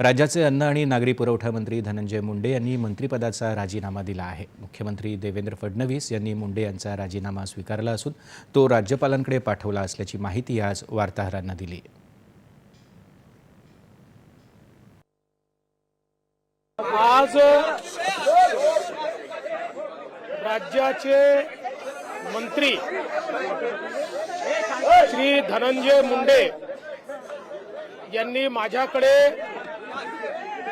राज्याचे अन्न आणि नागरी पुरवठा मंत्री धनंजय मुंडे यांनी मंत्रिपदाचा राजीनामा दिला आहे. मुख्यमंत्री देवेंद्र फडणवीस यांनी मुंडे यांचा राजीनामा स्वीकारला असून तो राज्यपालांकडे पाठवला असल्याची माहिती आज वार्ताहरांना दिली. आज राज्याचे मंत्री श्री धनंजय मुंडे यांनी माझ्याकडे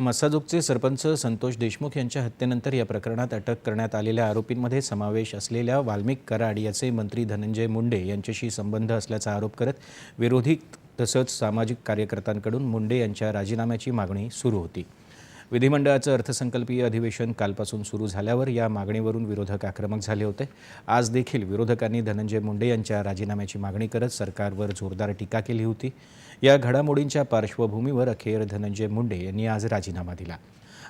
मसाजोगचे सरपंच संतोष देशमुख यांच्या हत्येनंतर या प्रकरणात अटक करण्यात आलेल्या आरोपींमध्ये समावेश असलेल्या वाल्मिक कराड याचे मंत्री धनंजय मुंडे यांच्याशी संबंध असल्याचा आरोप करत विरोधी तसंच सामाजिक कार्यकर्त्यांकडून मुंडे यांच्या राजीनाम्याची मागणी सुरू होती. विधिमंडळाचं अर्थसंकल्पीय अधिवेशन कालपासून सुरू झाल्यावर या मागणीवरून विरोधक आक्रमक झाले होते. आज देखील विरोधकांनी धनंजय मुंडे यांच्या राजीनाम्याची मागणी करत सरकारवर जोरदार टीका केली होती. या घडामोडींच्या पार्श्वभूमीवर अखेर धनंजय मुंडे यांनी आज राजीनामा दिला.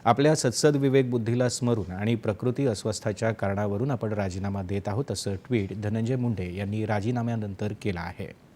आपल्या सत्सद विवेक बुद्धीला स्मरून आणि प्रकृती अस्वस्थाच्या कारणावरून आपण राजीनामा देत आहोत असं ट्विट धनंजय मुंडे यांनी राजीनाम्यानंतर केलं आहे.